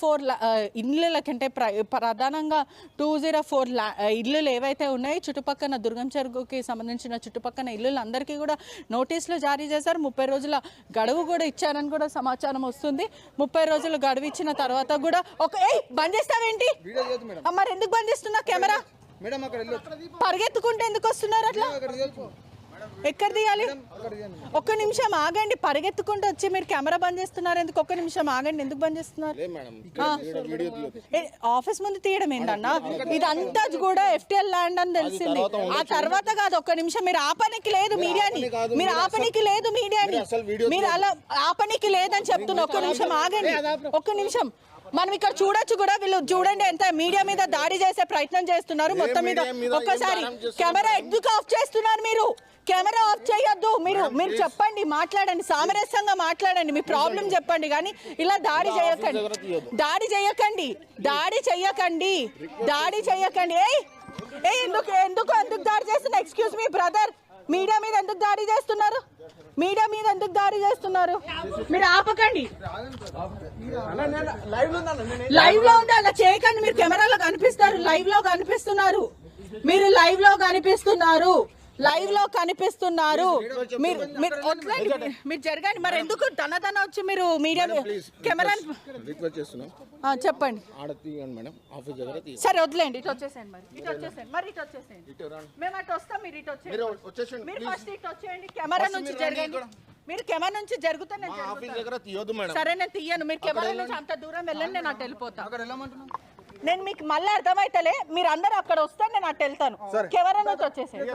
Four ఇళ్ళ కంటే ప్ర- ప్రధానంగా టూ జీరో ఫోర్ ఇల్లులు ఏవైతే ఉన్నాయో చుట్టుపక్కల దుర్గం చెరువుకి సంబంధించిన చుట్టుపక్కల ఇల్లులు అందరికీ కూడా నోటీసులు జారీ చేశారు. ముప్పై రోజుల గడువు కూడా ఇచ్చారని కూడా సమాచారం వస్తుంది. ముప్పై రోజులు గడువు ఇచ్చిన తర్వాత కూడా ఒక ఏయ్! బంద్ చేస్తావేంటి? మరి ఎందుకు బంద్ చేస్తున్నా కెమెరా? పరిగెత్తుకుంటే ఎందుకు వస్తున్నారు అట్లా? ఎక్కడ తీయాలి? ఒక్క నిమిషం ఆగండి పరిగెత్తుకుంటూ వచ్చి మీరు కెమెరా బంద్ చేస్తున్నారు ఎందుకు? ఒక్క నిమిషం ఆగండి ఎందుకు బంద్ చేస్తున్నారు? ఆఫీస్ ముందు తీయడం ఏంటన్నా? ఇదంతా కూడా ఎఫ్టిఎల్ ల్యాండ్ అని తెలిసింది. ఆ తర్వాత కాదు ఒక్క నిమిషం. మీరు ఆపనికి లేదు మీడియాని. మీరు ఆపనికి లేదు మీడియాని. మీరు అలా ఆపనికి లేదని చెప్తున్నా. ఒక్క నిమిషం ఆగండి. ఒక్క నిమిషం. మనం ఇక్కడ చూడొచ్చు కూడా వీళ్ళు చూడండి ఎంత మీడియా మీద దాడి చేసే ప్రయత్నం చేస్తున్నారు. మొత్తం మీద ఒక్కసారి? కెమెరా ఎందుకు ఆఫ్ చేస్తున్నారు మీరు? కెమెరా ఆఫ్ చేయొద్దు. మీరు మీరు చెప్పండి మాట్లాడండి సామరస్యంగా మాట్లాడండి. మీ ప్రాబ్లం చెప్పండి కానీ ఇలా దాడి చేయకండి. దాడి చేయకండి. దాడి చేయకండి. దాడి చేయకండి. ఏ ఎందుకు ఎందుకు ఎందుకు దాడి చేస్తున్నారు? ఎక్స్క్యూజ్ మీ బ్రదర్ మీడియా మీద ఎందుకు దాడి చేస్తున్నారు? మీడియా మీద ఎందుకు దాడి చేస్తున్నారు? మీరు ఆపకండి. లైవ్లో ఉంది అలా చేయకండి. మీరు కెమెరాలో కనిపిస్తారు. లైవ్లో కనిపిస్తున్నారు. మీరు లైవ్లో కనిపిస్తున్నారు. లైవ్లో కనిపిస్తున్నారు. మీరు మీరు వదలండి. మీరు జరగండి మరి ఎందుకు దన దన వచ్చి మీరు మీడియా కెమెరా రిక్వెస్ట్ చేస్తున్నాం. చెప్పండి. ఆడ తీయండి మేడం. ఆఫీస్ దగ్గర తీయండి. సరే వదిలేండి ఇటు వచ్చేసేయండి మరి. ఇటు వచ్చేసేయండి. మరి ఇటు వచ్చేసేయండి. ఇటు రండి. మేము అటు వస్తాం మీరు ఇటు వచ్చేయండి. మీరు ఫస్ట్ ఇటు వచ్చేయండి. కెమెరా నుంచి జరగండి. మీరు కెమెరా నుంచి జరుగుతా నేను మా ఆఫీస్ జరుగుతాను. దగ్గర తీయొద్దు మేడం. సరే నేను తీయను. మీరు కెమెరా నుంచి అంత దూరం వెళ్ళండి నేను అటు వెళ్ళిపోతా. అక్కడ వెళ్ళమంటున్నాం. నేను మీకు మళ్ళీ అర్థమైతలే. మీరు అందరు అక్కడ వస్తే నేను అటు వెళ్తాను. కెమెరా నుంచి వచ్చేసేయండి.